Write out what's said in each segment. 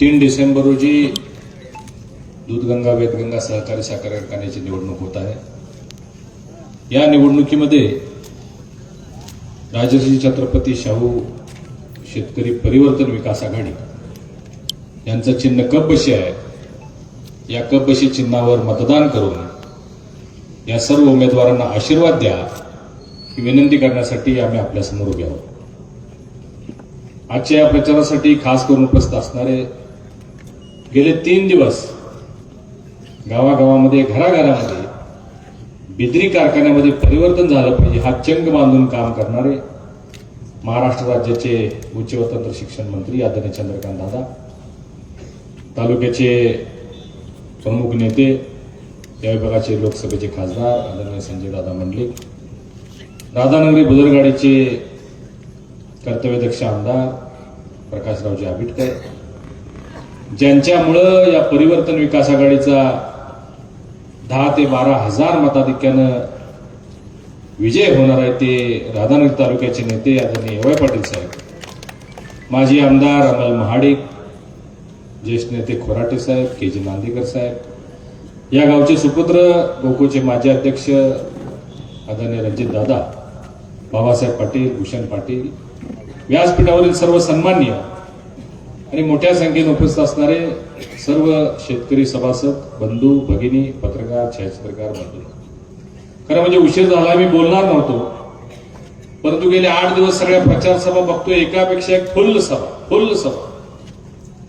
तीन डिसेंबर रोजी दूधगंगा वेदगंगा सहकारी साखर कारखान्याची निवडणूक होत आहे. या निवडणुकीमध्ये राजर्षी छत्रपती शाहू शेतकरी परिवर्तन विकास आघाडी यांचं चिन्ह कपबशी आहे या कपबशी चिन्हावर मतदान करून या सर्व उमेदवारांना आशीर्वाद द्या ही विनंती करण्यासाठी आम्ही आपल्यासमोर उभे आहोत. आजच्या या प्रचारासाठी खास करून उपस्थित असणारे गेले तीन दिवस गावागावामध्ये घराघरामध्ये बिद्री कारखान्यामध्ये परिवर्तन झालं पाहिजे हा चंग बांधून काम करणारे महाराष्ट्र राज्याचे उच्च व तंत्र शिक्षण मंत्री आदरणीय चंद्रकांत दादा तालुक्याचे प्रमुख नेते या विभागाचे लोकसभेचे खासदार आदरणीय संजय दादा मंडलिक राधानगरी बुजरगाडीचे कर्तव्यदक्ष आमदार प्रकाशरावजी आबिटकर ज्यांच्यामुळं या परिवर्तन विकास आघाडीचा दहा ते बारा हजार मताधिक्यानं विजय होणार आहे ते राधानगरी तालुक्याचे नेते आदरणीय एवाय पाटील साहेब. माजी आमदार अमल महाडिक ज्येष्ठ नेते खोराटे साहेब के जी नांदेकर साहेब. या गावचे सुपुत्र गोकुळचे माजी अध्यक्ष आदरणीय रणजित दादा बाबासाहेब पाटील भूषण पाटील. व्यासपीठावरील सर्व सन्मान्य आणि मोठ्या संख्येने उपस्थित असणारे सर्व शेतकरी सभासद बंधू भगिनी पत्रकार छायाचित्रकार बंधू खरं म्हणजे उशीर झाला मी बोलणार नव्हतो. परंतु गेले आठ दिवस सगळ्या प्रचार सभा बघतोय एकापेक्षा एक फुल्ल सभा फुल्ल सभा.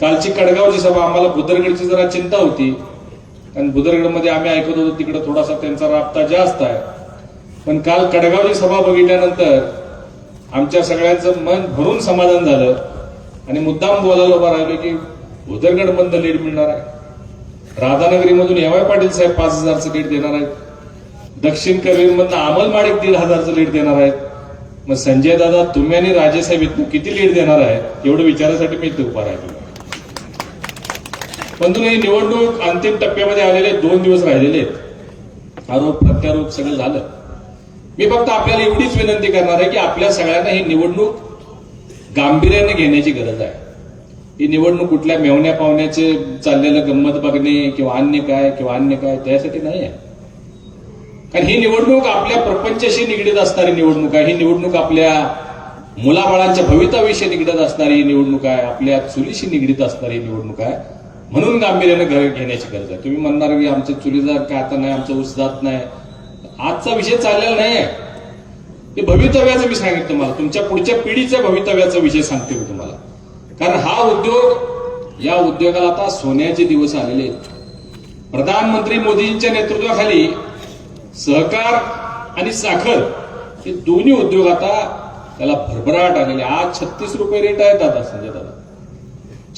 कालची कडगावची सभा आम्हाला बुदरगडची जरा चिंता होती. कारण बुदरगडमध्ये आम्ही ऐकत होतो तिकडे थोडासा त्यांचा राबता जास्त आहे. पण काल कडगावची सभा बघितल्यानंतर आमच्या सगळ्यांचं मन भरून समाधान झालं. आणि मुद्दाम बोलायला उभा राहिलो की बुदरगड बंद लीड मिळणार आहे. राधानगरीमधून एवाय पाटील साहेब पाच हजारचं लीड देणार आहेत. दक्षिण कबीरमधनं अमल माडिक दीड हजारचं लीड देणार आहेत. मग संजय दादा तुम्ही आणि राजेसाहेब इथून किती लीड देणार आहे? एवढं विचारासाठी मी इथे उभा राहिलो. परंतु हे निवडणूक अंतिम टप्प्यामध्ये आलेले दोन दिवस राहिलेले आहेत. आरोप प्रत्यारोप सगळं झालं. मी फक्त आपल्याला एवढीच विनंती करणार आहे की आपल्या सगळ्यांना ही निवडणूक गांभीर्याने घेण्याची गरज आहे. ही निवडणूक कुठल्या मेवण्या पावण्याचे चाललेलं गंमत बघणे किंवा अन्य काय किंवा अन्य काय त्यासाठी नाही आहे. कारण ही निवडणूक आपल्या प्रपंचाशी निगडीत असणारी निवडणूक आहे. ही निवडणूक आपल्या मुलाबाळांच्या भविताविषयी निगडत असणारी निवडणूक आहे. आपल्या चुलीशी निगडीत असणारी निवडणूक आहे. म्हणून गांभीर्याने घर घेण्याची गरज आहे. तुम्ही म्हणणार की आमचं चुलीदार काय आता नाही आमचं ऊस जात नाही. आजचा विषय चाललेला नाही आहे हे भवितव्याचं मी सांगितलं तुम्हाला. तुमच्या पुढच्या पिढीच्या भवितव्याचा विषय सांगते मी तुम्हाला. कारण हा उद्योग या उद्योगाला आता सोन्याचे दिवस आलेले आहेत. प्रधानमंत्री मोदींच्या नेतृत्वाखाली सहकार आणि साखर हे दोन्ही उद्योग आता त्याला भरभराट आलेले आज छत्तीस रुपये रेट आहेत दादा संजय दादा.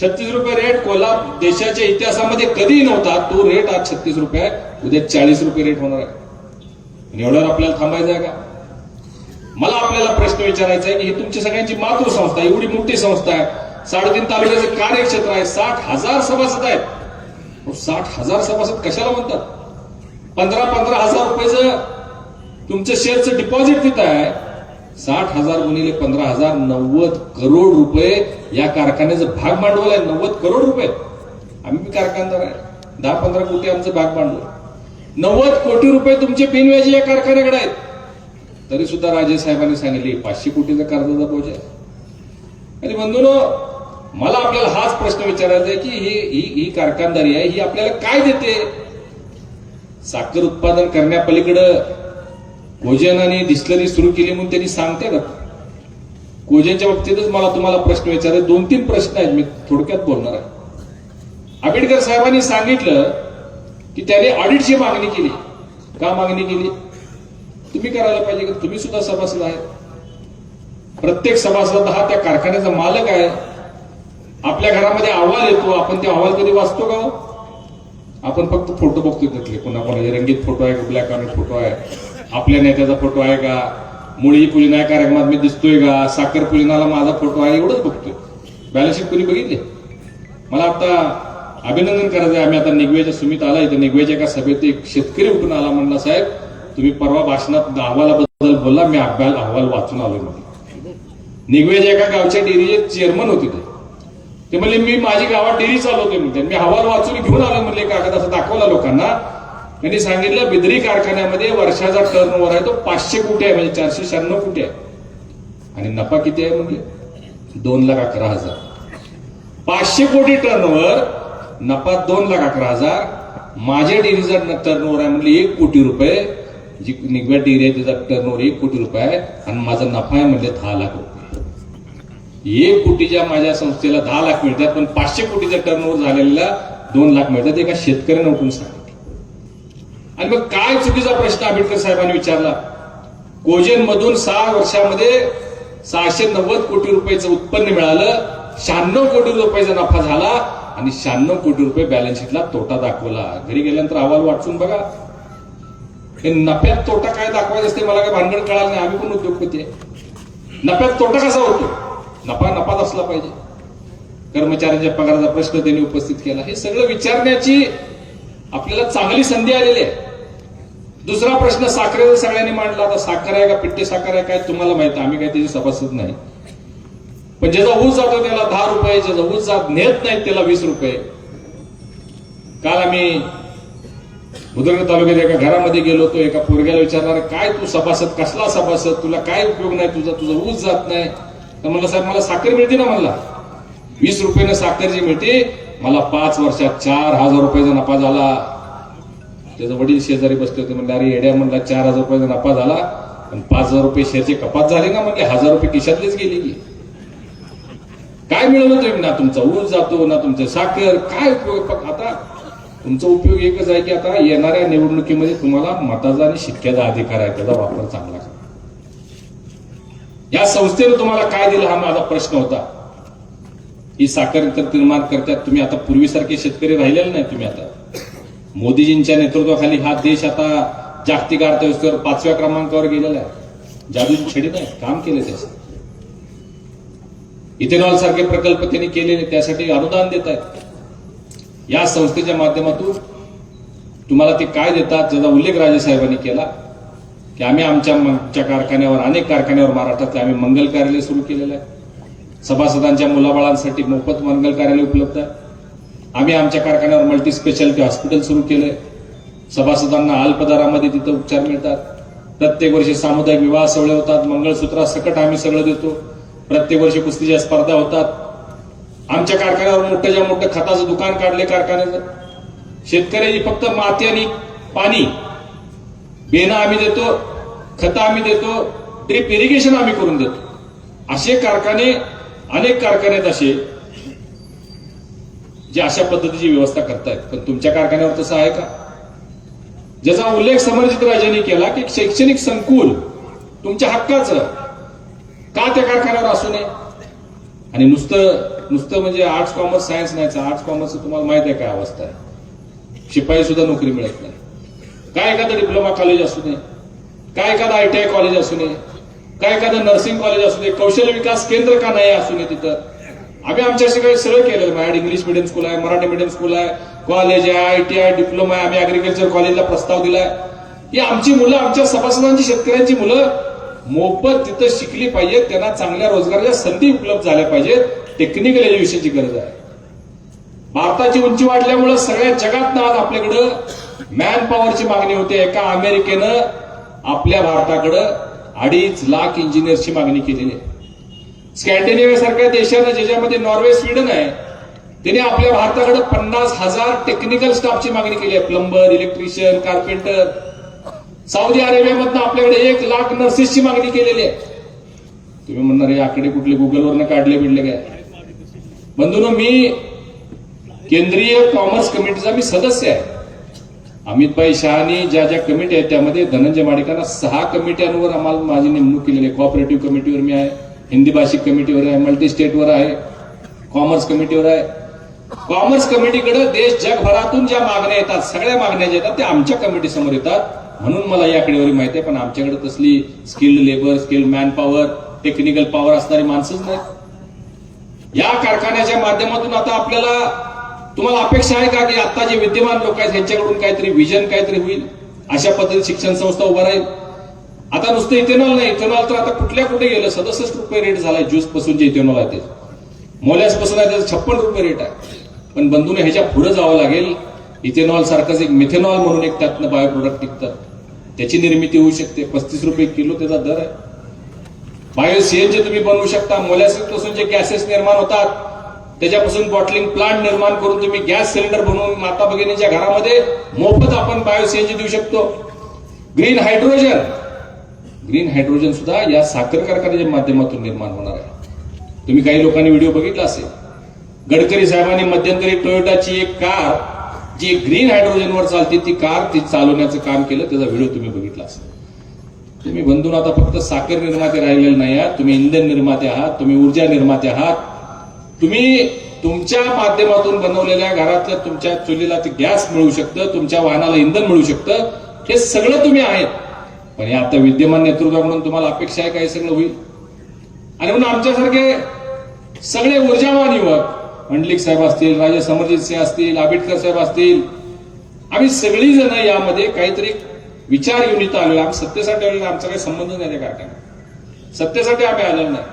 छत्तीस रुपये रेट कोल्हापूर देशाच्या इतिहासामध्ये कधी नव्हता. तो रेट आज छत्तीस रुपये आहे उद्या चाळीस रुपये रेट होणार आहे. एवढ्यावर आपल्याला थांबायचं आहे का? मला आपल्याला प्रश्न विचारायचा आहे की ही तुमची सगळ्यांची मातृसंस्था आहे एवढी मोठी संस्था आहे. साडेतीन तालुक्याचं कार्यक्षेत्र आहे. साठ हजार सभासद आहेत. साठ हजार सभासद कशाला म्हणतात? पंधरा पंधरा हजार रुपयाचं तुमचं शेअरचं डिपॉझिट तिथं आहे. साठ हजार गुणिले पंधरा हजार नव्वद करोड रुपये या कारखान्याचं भाग भांडवल आहे. नव्वद करोड रुपये. आम्ही कारखानदार आहे. दहा पंधरा कोटी आमचं भाग भांडवल नव्वद कोटी रुपये तुमचे बिनव्याजी या कारखान्याकडे आहेत. तरी सुद्धा राजे साहेबांनी सांगितले पाचशे कोटीचा कर्जाचा बोज आहे. आणि बंधून मला आपल्याला हाच प्रश्न विचारायचा आहे की ही ही ही कारखानदारी आहे ही आपल्याला काय देते? साखर उत्पादन करण्यापलीकडं कोजन आणि डिस्लरी सुरू केली म्हणून त्यांनी सांगते ना. कोजनच्या बाबतीतच मला तुम्हाला प्रश्न विचारायचे दोन तीन प्रश्न आहेत मी थोडक्यात बोलणार आहे. आंबेडकर साहेबांनी सांगितलं की त्याने ऑडिटची मागणी केली. का मागणी केली? तुम्ही करायला पाहिजे का? तुम्ही सुद्धा सभासद आहेत. प्रत्येक सभासद हा त्या कारखान्याचा मालक आहे. आपल्या घरामध्ये अहवाल येतो. आपण ते अहवाल कधी वाचतो का हो? आपण फक्त फोटो बघतो त्यातले पुन्हा कोणाचे? रंगीत फोटो आहे का? ब्लॅक अँड फोटो आहे. आपल्या नेत्याचा फोटो आहे का? मुळी पूजन कार्यक्रमात मी दिसतोय का? साखर पूजनाला माझा फोटो आहे. एवढंच बघतोय. बॅलन्स शीट कोणी बघितले? मला आता अभिनंदन करायचं आहे आम्ही आता निगवेच्या सुमित आला इथे निगवेच्या एका सभेत एक शेतकरी उठून आला म्हणला साहेब तुम्ही परवा भाषणात अहवालाबद्दल बोलला मी अभ्याल अहवाल वाचून आलोय म्हणे निगवेच्या एका गावच्या डेअरीचे चेअरमन होते ते. ते म्हणले मी माझी गावात डेअरी चालवते म्हणते. मी अहवाल वाचून घेऊन आलो म्हणले कागद असं दाखवला लोकांना. त्यांनी सांगितलं बिदरी कारखान्यामध्ये वर्षाचा टर्न ओव्हर आहे तो पाचशे कोटी आहे म्हणजे चारशे शहाण्णव कोटी आहे. आणि नफा किती आहे म्हणजे दोन लाख अकरा हजार. पाचशे कोटी टर्नओव्हर नफा दोन लाख अकरा हजार. माझ्या डेअरीचा टर्नओव्हर आहे म्हणजे एक कोटी रुपये. जी निगव्या डेअरी आहे त्याचा टर्नओव्हर एक कोटी रुपये आहे आणि माझा नफा आहे म्हणजे दहा लाख रुपये. एक कोटीच्या माझ्या संस्थेला दहा लाख मिळतात पण पाचशे कोटीचा टर्नओव्हर झालेला दोन लाख मिळतात एका शेतकऱ्याने उठून सांगितलं. आणि मग काय चुकीचा प्रश्न आंबेडकर साहेबांनी विचारला? कोजेन मधून सहा वर्षामध्ये सहाशे नव्वद कोटी रुपयाचं उत्पन्न मिळालं शहाण्णव कोटी रुपयाचा नफा झाला आणि शहाण्णव कोटी रुपये बॅलन्स शीटला तोटा दाखवला. घरी गेल्यानंतर अहवाल वाचून बघा. हे नफ्यात तोटा काय दाखवायचं असते मला काय भांडण कळालं नाही. आम्ही पण उद्योगपती आहे. नफ्यात तोटा कसा होतो? नफा नफाच असला पाहिजे. कर्मचाऱ्यांच्या पगाराचा प्रश्न त्यांनी उपस्थित केला. हे सगळं विचारण्याची आपल्याला चांगली संधी आलेली आहे. दुसरा प्रश्न साखरेचा सगळ्यांनी मांडला. आता साखर आहे का? पिट्टे साखर आहे काय? तुम्हाला माहीत आम्ही काय त्याची सभासद नाही. पण ज्याचा ऊस जातो त्याला दहा रुपये ज्याचा ऊस जात नेत नाही त्याला वीस रुपये. काल आम्ही उदरगड तालुक्यात एका घरामध्ये गेलो होतो एका पोरग्याला विचारणार काय तू सभासद? कसला सभासद? तुला काय उपयोग नाही? तुझा तुझा ऊस जात नाही. तर म्हणलं साहेब मला साखर मिळते ना म्हणला. वीस रुपयानं साखर जी मिळते मला पाच वर्षात चार हजार रुपयाचा नफा झाला. त्याचा वडील शेजारी बसले होते म्हणजे अरे येड्या म्हणला चार हजार रुपयाचा नफा झाला पण पाच हजार रुपये शेअरचे कपात झाले ना म्हणजे हजार रुपये खिशातलेच गेले की. काय मिळवलं तुम्ही? ना तुमचा ऊस जातो ना तुमचं साखर काय उपयोग? आता तुमचा उपयोग एकच आहे की आता येणाऱ्या निवडणुकीमध्ये तुम्हाला मताचा आणि शिक्क्याचा अधिकार आहे त्याचा वापर चांगला करा. या संस्थेनं तुम्हाला काय दिलं हा माझा प्रश्न होता. ही साखर तर निर्माण करतात. तुम्ही आता पूर्वीसारखे शेतकरी राहिलेले नाही तुम्ही आता. मोदीजींच्या नेतृत्वाखाली हा देश आता जागतिक अर्थव्यवस्थेवर पाचव्या क्रमांकावर गेलेला आहे. जादूची छडी नाही काम केलं त्याचं इथेनॉल सारखे प्रकल्प त्यांनी केलेले त्यासाठी अनुदान देत आहेत. या संस्थेच्या माध्यमातून तुम्हाला ते काय देतात ज्याचा उल्लेख राजेसाहेबांनी केला की आम्ही आमच्या आमच्या कारखान्यावर अनेक कारखान्यावर महाराष्ट्रातले आम्ही मंगल कार्यालय सुरू केलेलं आहे. सभासदांच्या मुलाबाळांसाठी मोफत मंगल कार्यालय उपलब्ध आहे. आम्ही आमच्या कारखान्यावर मल्टी स्पेशालिटी हॉस्पिटल सुरू केलंय. सभासदांना अल्पदरामध्ये तिथं उपचार मिळतात. प्रत्येक वर्षी सामुदायिक विवाह सोहळे होतात. मंगळसूत्रा सकट आम्ही सगळं देतो. प्रत्येक वर्षी कुस्तीच्या स्पर्धा होतात. आमच्या कारखान्यावर मोठ्याच्या मोठं खताचं दुकान काढले कारखान्याचं शेतकऱ्याची फक्त माती आणि पाणी. बेना आम्ही देतो खतं आम्ही देतो ड्रीप इरिगेशन आम्ही करून देतो. असे कारखाने अनेक कारखाने आहेत असे जे अशा पद्धतीची व्यवस्था करतायत. पण तुमच्या कारखान्यावर तसं आहे का? ज्याचा उल्लेख समर्जित राजांनी केला की शैक्षणिक संकुल तुमच्या हक्काचं. का त्या कारखान्यावर असू नये? आणि नुसतं नुसतं म्हणजे आर्ट्स कॉमर्स सायन्स नाही आर्ट्स कॉमर्स तुम्हाला माहीत आहे काय अवस्था आहे. शिपाई सुद्धा नोकरी मिळत नाही. काय एखादं डिप्लोमा कॉलेज असू नये काय एखादं आयटीआय कॉलेज असू नये काय एखादं नर्सिंग कॉलेज असू नये कौशल्य विकास केंद्र का नाही असू नये तिथं. आम्ही आमच्याशी काही सगळं केलं माझ्या इंग्लिश मिडियम स्कूल आहे मराठी मिडियम स्कूल आहे कॉलेज आहे आय टी आय डिप्लोमा आहे आम्ही अग्रिकल्चर कॉलेजला प्रस्ताव दिलाय. ही आमची मुलं आमच्या सभासदांची शेतकऱ्यांची मुलं मोफत तिथं शिकली पाहिजेत त्यांना चांगल्या रोजगाराच्या संधी उपलब्ध झाल्या पाहिजेत. टेक्निकल एज्युकेशनची गरज आहे. भारताची उंची वाढल्यामुळे सगळ्या जगात आज आपल्याकडं मॅन पॉवरची मागणी होते. एका अमेरिकेनं आपल्या भारताकडं अडीच लाख इंजिनियर्सची मागणी केलेली आहे. स्कॅन्डिनेव्हिया सारख्या देशानं ज्याच्यामध्ये नॉर्वे स्वीडन आहे त्याने आपल्या भारताकडे पन्नास हजार टेक्निकल स्टाफची मागणी केली आहे. Plumber electrician carpenter. साऊदी अरेबियामधनं आपल्याकडे एक लाख नर्सेसची मागणी केलेली आहे. तुम्ही म्हणणार हे आकडे कुठले? गुगलवरनं काढले बिडले काय? बंधून मी केंद्रीय कॉमर्स कमिटीचा मी सदस्य आहे. अमितभाई शहानी ज्या ज्या कमिटी आहेत त्यामध्ये धनंजय माडिकांना सहा कमिट्यांवर आम्हाला माझी नेमणूक केलेली आहे. कॉपरेटिव्ह कमिटीवर मी आहे हिंदी भाषिक कमिटीवर आहे मल्टी स्टेटवर आहे कॉमर्स कमिटीवर आहे. कॉमर्स कमिटीकडे देश जगभरातून ज्या मागण्या येतात सगळ्या मागण्या ज्या येतात त्या आमच्या कमिटी समोर येतात. म्हणून मला या आकडेवारी माहिती आहे पण आमच्याकडे तसली skilled labour skilled man power technical power असणारी माणसंच नाही या कारखान्याच्या माध्यमातून आता आपल्याला तुम्हाला अपेक्षा आहे का की आता जे विद्यमान लोक आहेत त्यांच्याकडून काहीतरी विजन काहीतरी होईल? अशा पद्धतीने शिक्षण संस्था उभा राहील. आता नुसतं इथेनॉल नाही. इथेनॉल तर आता कुठल्या कुठे गेलं? सदुसष्ट रुपये रेट झालाय ज्यूसपासून जे इथेनॉल आहे ते. मोल्यासपासून आहे त्याचं छप्पन रुपये रेट आहे. पण बंधूने ह्याच्या पुढे जावं लागेल. इथेनॉल सारखंच एक मिथेनॉल म्हणून एक त्यातनं बायो प्रोडक्ट निघतात त्याची निर्मिती होऊ शकते. पस्तीस रुपये किलो त्याचा दर आहे. बायो सीएनजी तुम्ही बनवू शकता. मोलॅसिसपासून जे गॅसेस निर्माण होतात. त्याच्यापासून बॉटलिंग प्लांट निर्माण करून तुम्ही गॅस सिलेंडर बनवून माता भगिनीच्या घरामध्ये मोफत आपण बायो सीएनजी देऊ शकतो. ग्रीन हायड्रोजन ग्रीन हायड्रोजन सुद्धा या साखर कारखान्याच्या माध्यमातून निर्माण होणार आहे. तुम्ही काही लोकांनी व्हिडिओ बघितला असेल. गडकरी साहेबांनी मध्यंतरी टोयोटाची एक कार जी ग्रीन हायड्रोजनवर चालते ती कार ती चालवण्याचं काम केलं त्याचा व्हिडिओ तुम्ही बघितला असेल. तुम्ही बंधून आता फक्त साखर निर्माते राहिलेले नाही आहात तुम्ही इंधन निर्माते आहात तुम्ही ऊर्जा निर्माते आहात. तुम्ही तुमच्या माध्यमातून बनवलेल्या घरातल्या तुमच्या चुलीला ते गॅस मिळू शकतं तुमच्या वाहनाला इंधन मिळू शकतं हे सगळं तुम्ही आहेत. पण हे आता विद्यमान नेतृत्वाकडून तुम्हाला अपेक्षा आहे काय सगळं होईल? आणि म्हणून आमच्यासारखे सगळे ऊर्जावान युवक मंडलिक साहेब असतील राजे समरजित सिंह असतील आंबेडकर साहेब असतील आम्ही सगळी जण यामध्ये काहीतरी विचार घेऊन इथं आलेलो आम्ही सत्तेसाठी आलेला आमचा काही संबंध नाही त्या कारखान्यात सत्तेसाठी आम्ही आलेलो नाही.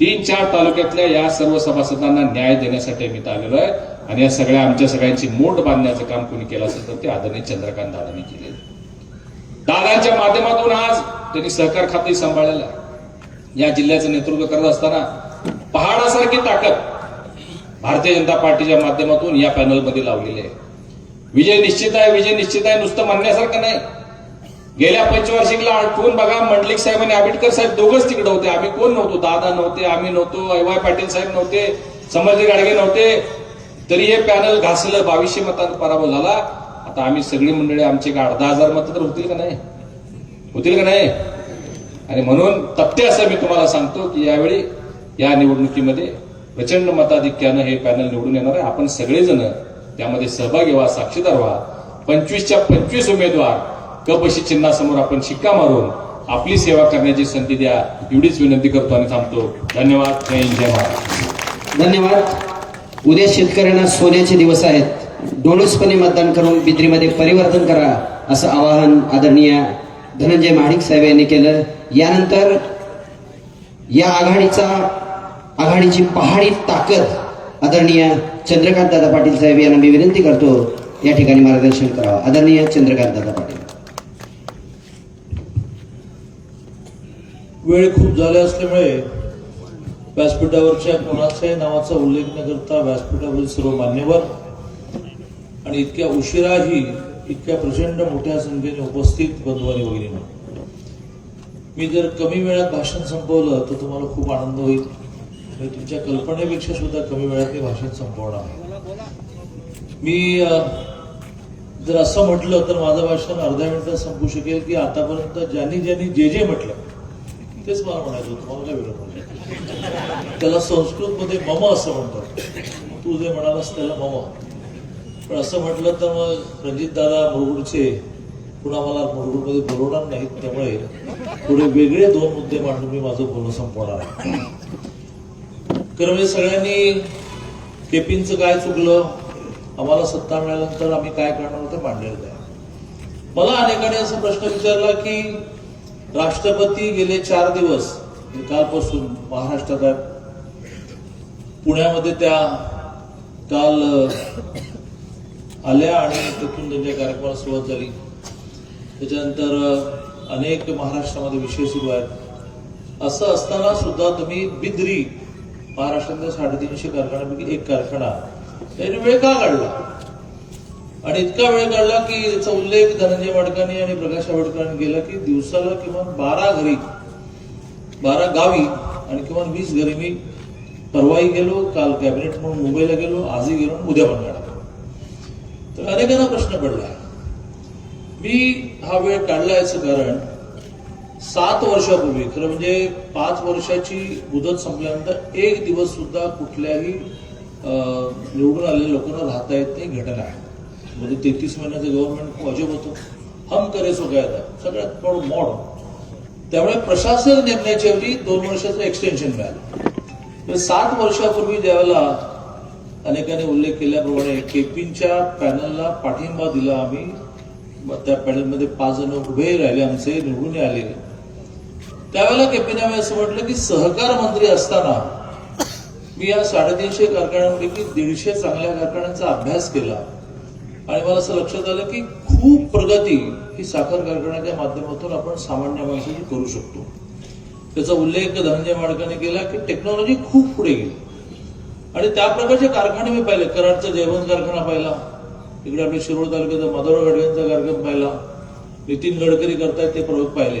तीन चार तालुक्यातल्या या सर्व सभासदांना न्याय देण्यासाठी आम्ही आलेलो आहे. आणि या सगळ्या आमच्या सगळ्यांची मोठ बांधण्याचं काम कोणी केलं असेल तर ते आदरणीय चंद्रकांत दादांनी केलेलं दादांच्या माध्यमातून आज त्यांनी सहकार खाते सांभाळलेलं आहे. या जिल्ह्याचं नेतृत्व करत असताना पहाडासारखी ताकद भारतीय जनता पार्टीच्या माध्यमातून या पॅनलमध्ये लावलेली आहे. विजय निश्चित आहे विजय निश्चित आहे नुसतं म्हणण्यासारखं नाही. गेल्या पंचवार्षिकला आठवून बघा मंडलिक साहेब आणि आंबेडकर साहेब दोघंच तिकडे होते. आम्ही कोण नव्हतो? दादा नव्हते आम्ही नव्हतो अय वाय पाटील साहेब नव्हते समजले गाडगे नव्हते. तरी हे पॅनल घासलं बावीसशे मतांत पराभव झाला. आता आम्ही सगळी मंडळी आमचे का दहा हजार मतं तर होतील का नाही? होतील का नाही? आणि म्हणून तथ्य असं मी तुम्हाला सांगतो की यावेळी या निवडणुकीमध्ये प्रचंड मताधिक्यानं हे पॅनल निवडून येणार आहे. आपण सगळेजण त्यामध्ये सहभागी व्हा साक्षीदार व्हा. पंचवीसच्या पंचवीस उमेदवार कपशी चिन्हासमोर आपण शिक्का मारून आपली सेवा करण्याची संधी द्या एवढीच विनंती करतो आणि थांबतो. धन्यवाद. जय जय धन्यवाद. उद्या शेतकऱ्यांना सोन्याचे दिवस आहेत. डोळसपणे मतदान करून बिद्रीमध्ये परिवर्तन करा असं आवाहन आदरणीय धनंजय महाडिक साहेब यांनी केलं. यानंतर या आघाडीचा आघाडीची पहाडी ताकद आदरणीय चंद्रकांत दादा पाटील साहेब यांना मी विनंती करतो या ठिकाणी मार्गदर्शन करावं. आदरणीय चंद्रकांत दादा पाटील. वेळ खूप झाल्या असल्यामुळे व्यासपीठावरच्या कोणाच्याही नावाचा उल्लेख न करता व्यासपीठावरील सर्व मान्यवर आणि इतक्या उशिराही इतक्या प्रचंड मोठ्या संख्येने उपस्थित बंधुवानी वगैरे मी जर कमी वेळात भाषण संपवलं तर तुम्हाला खूप आनंद होईल. आणि तुमच्या कल्पनेपेक्षा सुद्धा कमी वेळात मी भाषण संपवणार. मी जर असं म्हटलं तर माझं भाषण अर्ध्या मिनिटात संपू शकेल की आतापर्यंत ज्यांनी ज्यांनी जे जे म्हटलं तेच मला म्हणायचं होतं मला काय वेगळं म्हणायचं त्याला संस्कृतमध्ये मम असं म्हणतात. तू जे म्हणालास त्याला मम. पण असं म्हटलं तर मग रणजितदादा मुरगुडचे पुन्हा मला मुरगुडमध्ये बोलवणार नाहीत त्यामुळे पुढे वेगळे दोन मुद्दे मांडून मी माझं बोलणं संपवणार आहे. खरं म्हणजे सगळ्यांनी केपींचं काय चुकलं आम्हाला सत्ता मिळाल्यानंतर आम्ही काय करणार होतं मांडलेलं आहे. मला अनेकांनी असा प्रश्न विचारला की राष्ट्रपती गेले चार दिवस कालपासून महाराष्ट्रात आहेत पुण्यामध्ये त्या काल आल्या आणि तिथून त्यांच्या कार्यक्रमाला सुरुवात झाली. त्याच्यानंतर अनेक महाराष्ट्रामध्ये विषय सुरू आहेत. असं असताना सुद्धा तुम्ही बिद्री महाराष्ट्रातल्या साडेतीनशे कारखान्यापैकी एक कारखाना त्यांनी वेळ का काढला? आणि इतका वेळ काढला की याचा उल्लेख धनंजय वाडकांनी आणि प्रकाश आंबेडकरांनी केला की दिवसाला किमान बारा घरी बारा गावी आणि किमान वीस घरी मी परवाही गेलो काल कॅबिनेट म्हणून मुंबईला गेलो आजही गेलो आणि उद्या पण काढा तर अनेकांना प्रश्न पडला. मी हा वेळ काढला याचं कारण सात वर्षापूर्वी खरं म्हणजे पाच वर्षाची मुदत संपल्यानंतर एक दिवस सुद्धा कुठल्याही अं, निवडून आलेल्या लोकांना राहता येत नाही घटना आहे. म्हणजे तेहतीस महिन्याचं गव्हर्नमेंट खूप अजब होतं. हम करे सो काय आता सगळ्यात थोडं मॉड. त्यामुळे प्रशासन नेमण्याच्या ऐवजी दोन वर्षाचं एक्सटेन्शन मिळालं. तर सात वर्षापूर्वी ज्यावेळेला अनेकांनी उल्लेख केल्याप्रमाणे केपींच्या पॅनलला पाठिंबा दिला आम्ही. त्या पॅनलमध्ये पाच जण उभे राहिले आमचे निवडून आलेले त्यावेळेला केपीने आम्ही असं म्हटलं की सहकार मंत्री असताना मी या साडेतीनशे कारखान्यांपैकी दीडशे चांगल्या कारखान्यांचा अभ्यास केला. आणि मला असं लक्षात आलं की खूप प्रगती ही साखर कारखान्याच्या माध्यमातून आपण सामान्य माणसाची करू शकतो. त्याचा उल्लेख धनंजय माडकाने केला की टेक्नॉलॉजी खूप पुढे गेली. आणि त्या प्रकारचे कारखाने मी पाहिले. कराडचा जयवंत कारखाना पाहिला. इकडे आपल्या शिरोळ तालुक्याचा माधवराव गडव्यांचा कारखाना पाहिला. नितीन गडकरी करतायत ते प्रयोग पाहिले.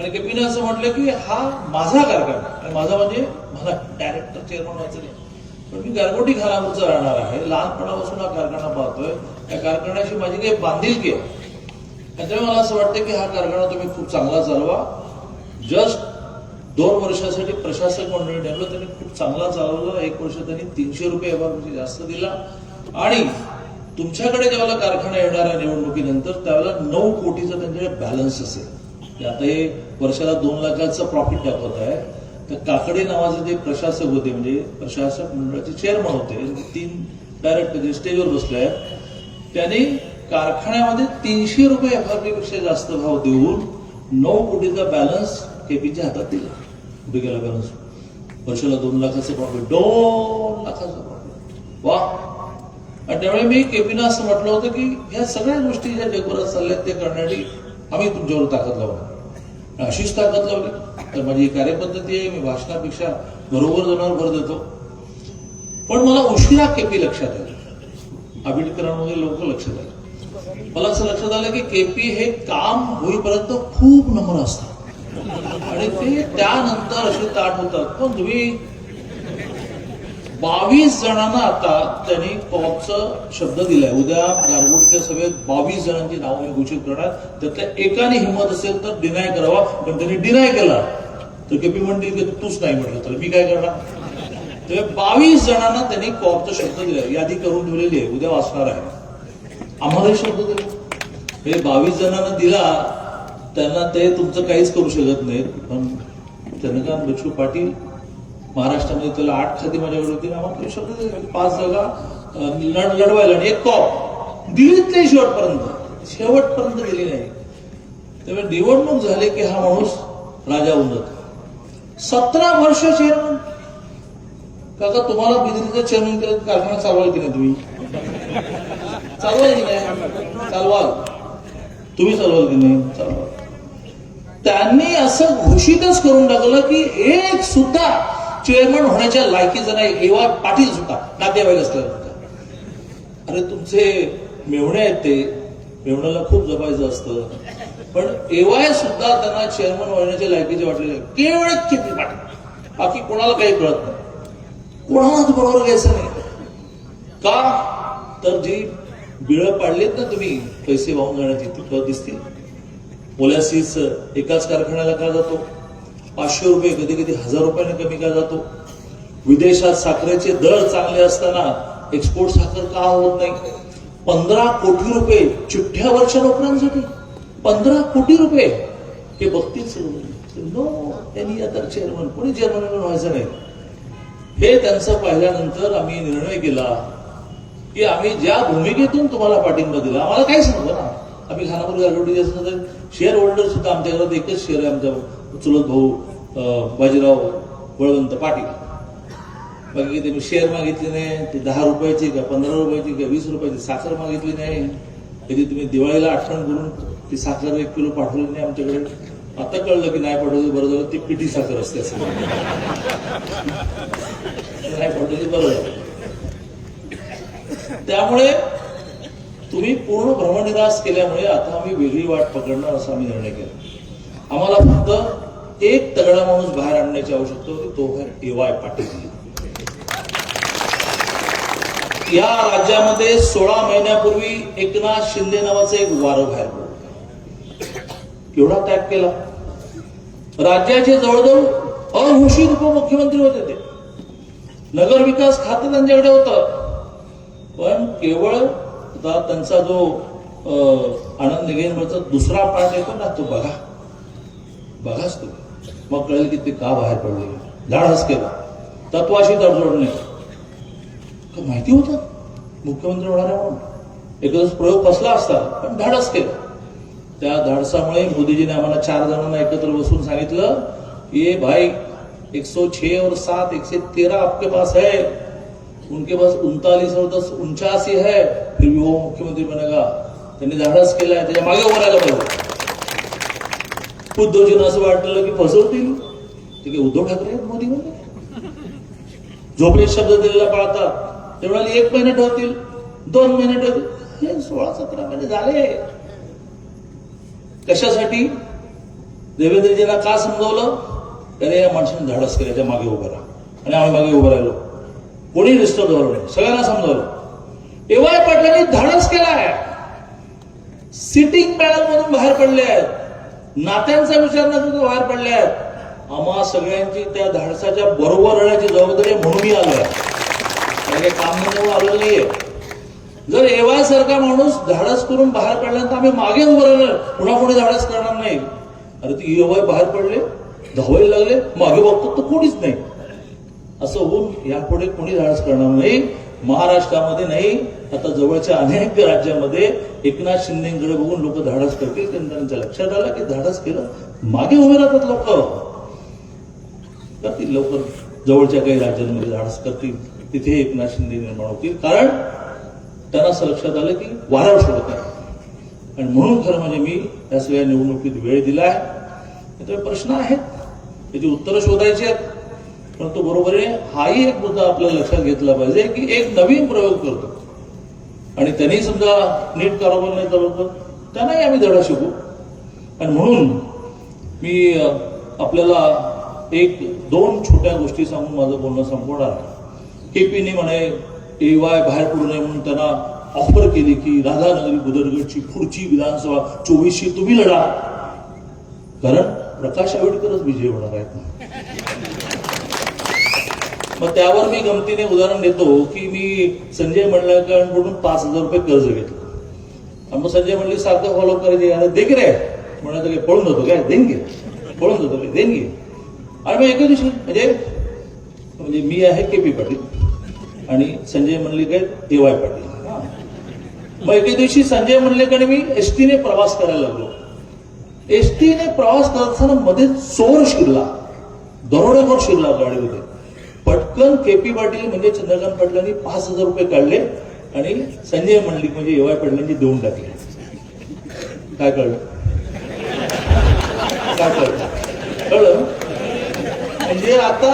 आणि केपीने असं म्हटलं की हा माझा कारखाना आणि माझा म्हणजे मला डायरेक्टर चेअरमन व्हायचं नाही. पण मी गारगोटी खानापूरचा राहणार आहे. लहानपणापासून हा कारखाना पाहतोय. त्या कारखान्याची माझी काही बांधिलकी आहे. त्याच्यामुळे मला असं वाटतं की हा कारखाना तुम्ही खूप चांगला चालवा. जस्ट दोन वर्षासाठी प्रशासक मंडळी नेमलं त्यांनी खूप चांगला चालवलं. एक वर्ष त्यांनी तीनशे रुपये एवढा जास्त दिला. आणि तुमच्याकडे ज्यावेळेला कारखाना येणार आहे निवडणुकीनंतर त्यावेळेला नऊ कोटीचा त्यांच्याकडे बॅलन्स असेल. ते आता हे वर्षाला दोन लाखाचं प्रॉफिट दाखवत आहे. तर काकडे नावाचे जे प्रशासक होते म्हणजे प्रशासक मंडळाचे चेअरमन होते म्हणजे तीन डायरेक्ट जे स्टेजवर बसले आहेत त्यांनी कारखान्यामध्ये तीनशे रुपये एफपेक्षा जास्त भाव देऊन नऊ कोटीचा बॅलन्स केपीच्या हातात दिला. कुठे गेला बॅलन्स वर्षाला दोन लाखाचं प्रॉफिट दोन लाखाचं प्रॉफिट वा! आणि त्यामुळे मी केपीनं असं म्हटलं होतं की ह्या सगळ्या गोष्टी ज्या जगभरात आहेत ते करण्यासाठी आम्ही तुमच्यावर ताकद लावणार. अशीच ताकद लावली. तर माझी कार्यपद्धती आहे मी भाषणापेक्षा बरोबर जाणार भर देतो. पण मला उशिरा केपी लक्षात आलं. आंबेडकरांमध्ये लोक लक्षात आले. मला असं लक्षात आलं की केपी हे काम होईपर्यंत खूप नम्र असतात आणि ते त्यानंतर असे ताट होतात. पण तुम्ही बावीस जणांना आता त्यांनी कॉपचं शब्द दिलाय. उद्या गारगोटच्या सभेत बावीस जणांची नावं मी घोषित करणार. त्यातल्या एकाने हिंमत असेल तर डिनाय करावा. पण त्यांनी डिनाय केला. तर केपी म्हणतील की तूच नाही म्हटलं तर मी काय करणार? तर बावीस जणांना त्यांनी कॉपचा शब्द दिला यादी करून ठेवलेली आहे उद्या वाचणार आहे. आम्हालाही शब्द दिला. हे बावीस जणांना दिला त्यांना ते तुमचं काहीच करू शकत नाहीत पण चंद्रकांत बच्चू पाटील महाराष्ट्रामध्ये त्याला आठ खाती माझ्याकडे होती आम्हाला शब्द दिले. पाच जागा लढ- लढवायला आणि एक कॉप दिलीच नाही शेवटपर्यंत. शेवटपर्यंत दिली नाही. त्यामुळे निवडणूक झाली की हा माणूस राजा होऊन जातो. सतरा वर्ष चेअरमन काका तुम्हाला बिजलीचं चेअरमन केलं कारखाना चालवाल की नाही तुम्ही. चालवाल की नाही चालवाल. तुम्ही चालवाल की नाही? चालवाल त्यांनी असं घोषितच करून टाकलं की एक सुद्धा चेअरमन होण्याच्या लायकीचं नाही. एवा पाटील सुद्धा नातेवाईक असल्या सुद्धा. अरे तुमचे मेवणे आहेत ते. मेवण्याला खूप जपायचं असतं. पण एवाय सुद्धा त्यांना चेअरमन होण्याच्या लायकीचे वाटलेले केवळ किती वाटत बाकी कोणाला काही कळत नाही. कोणालाच बरोबर घ्यायचं नाही. का? तर जी बिळं पाडलीत ना तुम्ही पैसे वाहून जाण्याची तिथं दिसतील. मोलॅसिस एकाच कारखान्याला का जातो? पाचशे रुपये कधी कधी हजार रुपयाने कमी का जातो? विदेशात साखरेचे दर चांगले असताना एक्सपोर्ट साखर का होत नाही? पंधरा कोटी रुपये चिठ्ठ्या वर्षा नोकऱ्यांसाठी. पंधरा कोटी रुपये हे बघतील नो त्यांनी आता चेअरमन कोणी चेअरमन व्हायचं नाही. हे त्यांचं पाहिल्यानंतर आम्ही निर्णय केला की आम्ही ज्या भूमिकेतून तुम्हाला पाठिंबा दिला आम्हाला काय सांगतो ना. आम्ही खानापूर गारगोटी असं तर शेअर होल्डर सुद्धा आमच्या घरात एकच शेअर आहे आमच्या चुलत भाऊ बाजीराव बळवंत पाटील. बाकी ते शेअर मागितले नाही ते दहा रुपयाची का पंधरा रुपयाची का वीस रुपयाची साखर मागितली नाही. कधी तुम्ही दिवाळीला आठवण करून ती साखर एक किलो पाठवली नाही आमच्याकडे आता कळलं की नाही पाठवली बरं झालं ती पिठी साखर असते असं. नाही पाठवली बरं झालं. त्यामुळे तुम्ही पूर्ण भ्रमनिरास केल्यामुळे आता आम्ही वेगळी वाट पकडणार असा आम्ही निर्णय केला. आम्हाला फक्त एक तगडा माणूस बाहेर आणण्याची आवश्यकता होती तो आहे एवाय पाटील. या राज्यामध्ये सोळा महिन्यापूर्वी एकनाथ शिंदे नावाचं एक वारं बाहेर पडलं. केवढा त्याग केला. राज्याचे जवळजवळ अघोषित उपमुख्यमंत्री होते ते. नगर विकास खातं त्यांच्याकडे होतं. पण केवळ आता त्यांचा जो आनंद निगेनवरचा दुसरा पार्ट येतो ना तो बघा. बघाच तो मग कळेल की ते का बाहेर पडले. धाडस केला. तत्वाशी तडजोड नाही. का माहिती होतं? मुख्यमंत्री होणार आहे म्हणून. एकदाच प्रयोग कसला असता पण धाडस केलं. त्या धाडसामुळे मोदीजीने आम्हाला चार जणांना एकत्र बसून सांगितलं की भाई एक सौ और सात एकशे तेरा आपके पास है। उनके पास उनतालीस और दस उनचासी है। फिर भी वो मुख्यमंत्री बनेगा त्यांनी धाडस केलाय त्याच्यामागे बोलायला पाहिजे. उद्धवजींना असं वाटलं की फसवतील. ते काही उद्धव ठाकरे मोदी म्हणजे? झोपडे शब्द दिलेला पाळतात. ते म्हणाले एक महिना ठेवतील दोन महिने ठेवतील हे सोळा सतरा महिने झाले. कशासाठी? देवेंद्रजींना का समजवलं? त्याने या माणसाने धाडस केल्याच्या मागे उभं राहा. आणि आम्ही मागे उभं राहिलो. कोणी डिस्टर्ब झालो नाही. सगळ्यांना समजावलं. एवाय पाटलांनी धाडस केलाय. सिटिंग पॅनल मधून बाहेर पडले आहेत. नात्यांचा विचार न करता बाहेर पडले आहेत. आम्हा सगळ्यांची त्या धाडसाच्या बरोबर राहण्याची जबाबदारी म्हणून मी आलोय. आहे काम म्हणून आलेलं नाहीये. जर एवाय सारखा माणूस धाडस करून बाहेर पडल्यानंतर आम्ही मागे उभं राहिलं पुन्हा कोणी धाडस करणार नाही. अरे ती एवाय बाहेर पडले धावायला लागले मागे बघतो तर कोणीच नाही. असं होऊन यापुढे कोणी धाडस करणार नाही. महाराष्ट्रामध्ये नाही आता जवळच्या अनेक राज्यामध्ये एकनाथ शिंदेकडे बघून लोक धाडस करतील त्यांच्या लक्षात आलं की धाडस केलं मागे उभे राहतात लोक. करतील लवकर जवळच्या काही राज्यांमध्ये धाडस करतील तिथे एकनाथ शिंदे निर्माण होतील. कारण त्यांना असं लक्षात आलं की वाऱ्यावर सोडत आहे. आणि म्हणून खरं म्हणजे मी या सगळ्या निवडणुकीत वेळ दिला आहे. त्याच्यावर प्रश्न आहेत. त्याची उत्तरं शोधायची आहेत. परंतु बरोबर आहे हाही एक मुद्दा आपल्याला लक्षात घेतला पाहिजे की एक नवीन प्रयोग करतो. आणि त्यांनी समजा नीट कारोबार नाही चालवतो त्यांनाही आम्ही धडा शिकू. आणि म्हणून मी आपल्याला एक दोन छोट्या गोष्टी सांगून माझं बोलणं संपवणार केपीने म्हणे एवाय बाहेर पडू नये म्हणून त्यांना ऑफर केली की राधानगरी बुदरगडची पुढची विधानसभा चोवीसशे तुम्ही लढा. कारण प्रकाश आंबेडकरच विजय होणार आहेत. मग त्यावर मी गमतीने उदाहरण देतो की मी संजय मंडळकरांकडून पाच हजार रुपये कर्ज घेतलं. आणि मग संजय म्हणले सारखं फॉलो करायचे अरे दे रे. म्हणत काय पळून जातो काय? देणगे घे. पळून जातो काय? देणगे घे. आणि मग एका दिवशी म्हणजे म्हणजे मी आहे के पी पाटील. आणि संजय मंडलिक आहेत वाय पाटील. मग एके दिवशी संजय मंडलिकाने मी एस टीने प्रवास करायला लागलो. एस टीने प्रवास करत असताना मध्ये चोर शिरला. दरोडेखोर शिरला गाडीमध्ये. पटकन केपी पाटील म्हणजे चंद्रकांत पाटलांनी पाच हजार रुपये काढले आणि संजय मंडलिक म्हणजे एवाय पाटलांनी देऊन टाकले. काय कळलं? काय कळलं? कळलं? म्हणजे आता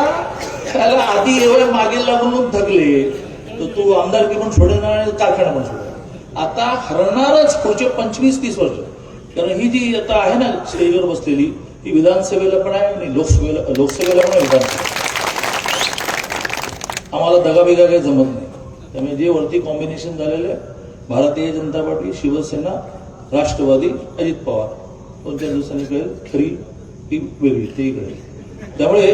त्याला आधी एवढे मागे लागून थकले. तर तू आमदारकी पण सोडणार आणि कारखाना पण सोडणार आता हरणारच पुढचे पंचवीस तीस वर्ष. कारण ही जी आता आहे ना स्टेजवर बसलेली ती विधानसभेला पण आहे आणि लोकसभेला लोकसभेला पण आहे विधानसभा. आम्हाला दगाबिगा काही जमत नाही. त्यामुळे जे वरती कॉम्बिनेशन झालेलं आहे भारतीय जनता पार्टी शिवसेना राष्ट्रवादी अजित पवार दोन चार दिवसांनी कळेल? खरी ती वेगळी ते कळेल त्यामुळे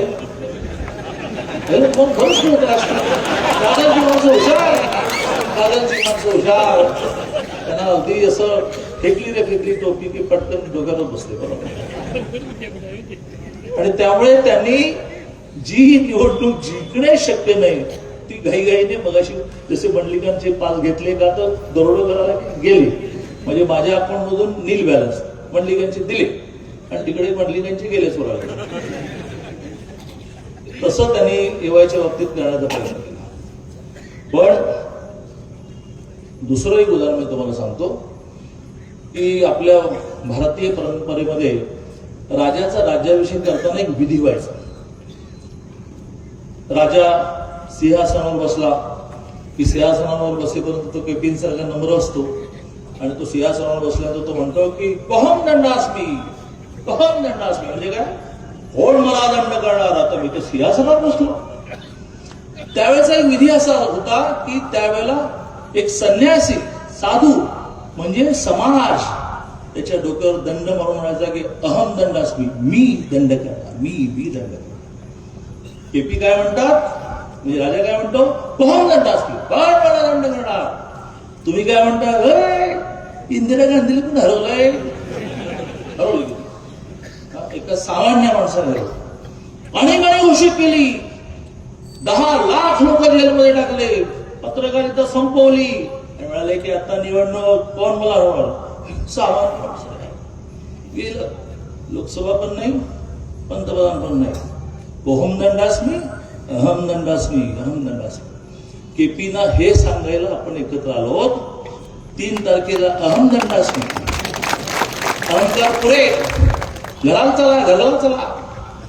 त्याला कोण खरंच दादांची माणसं हुशार दादांची माणसं हुशार त्यांना अगदी असं फेकली रे फेकली टोपी की पटकन डोक्यातच बसले बरोबर आणि त्यामुळे त्यांनी जी निवडणूक जिंकणे शक्य नाही ती घाईघाईने मगाशी जसे मंडलिकांचे पास घेतले का तर दरोडो करायला गेले म्हणजे माझ्या अकाउंट मधून नील बॅलन्स मंडलिकांचे दिले आणि तिकडे मंडलिकांचे गेले चोराला तसं त्यांनी एवायच्या बाबतीत करण्याचा प्रयत्न केला पण दुसरं एक उदाहरण मी तुम्हाला सांगतो की आपल्या भारतीय परंपरेमध्ये राजाचा राज्याभिषेक करताना एक विधी व्हायचा. राजा सिंहासनावर बसला की सिंहासनावर बसेपर्यंत तो केपींसारखा नम्र असतो आणि तो सिंहासनावर बसल्यानंतर तो म्हणतो की कहम दंडास्मी कहम दंडास्मी म्हणजे काय? कोण मला दंड करणार आता मी तर सिंहासनात बसलो. त्यावेळेचा एक विधी असा होता की त्यावेळेला एक संन्यासी साधू म्हणजे समाज त्याच्या डोक्यावर दंड मारून म्हणायचा की अहम दंडास्मी मी दंड करणार मी मी दंड करणार. केपी काय म्हणतात? म्हणजे राजा काय म्हणतो? पहम दंड असमी पण मला दंड करणार. तुम्ही काय म्हणता? "अरे, इंदिरा गांधीला पण हरवलंय? एका सामान्य माणसाने अनेकांनी घोषित केली. दहा लाख लोक जेलमध्ये टाकले. पत्रकारिता संपवली. आणि म्हणाले की आता निवडणूक कोण मला हवं सामान्य माणसं गेलं. लोकसभा पण नाही पंतप्रधान पण नाही. ओहम दंडास्मी अहम दंडास्मी अहम दंडास्मी केपीना हे सांगायला आपण एकत्र आलो आहोत. तीन तारखेला अहम दंडास्मी अहंकार पुरे घराला चला घराला चला.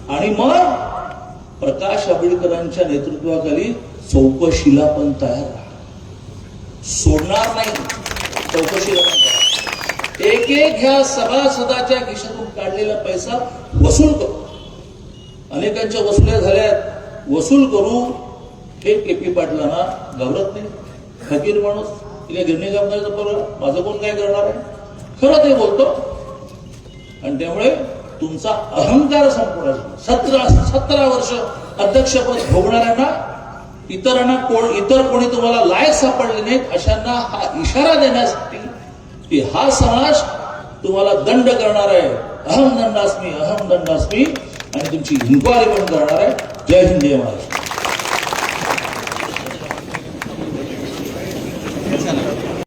आणि मग प्रकाश आंबेडकरांच्या नेतृत्वाखाली चौकशीला पण तयार राहा. सोडणार नाही. चौकशीला पण तयार एक एक ह्या सभासदाच्या खिशातून काढलेला पैसा वसूल करू. अनेकांच्या वसुल्या झाल्यात वसूल करू. हे के पी पाटलांना गवरत नाही. फकीर माणूस तिला गिरणी कामगाराचा बरोबर माझं कोण काय करणार आहे? खरं ते बोलतो. आणि त्यामुळे तुमचा अहंकार संपवणार सतरा सतरा वर्ष अध्यक्षपद भोगणाऱ्यांना इतरांना कोण इतर कोणी तुम्हाला लायक सापडले नाहीत अशांना हा इशारा देण्यासाठी की हा समाज तुम्हाला दंड करणार आहे. अहम दंडास्मी अहम दंडास्मी. आणि तुमची इन्क्वायरी पण करणार आहे. जय हिंद जय महाराष्ट्र.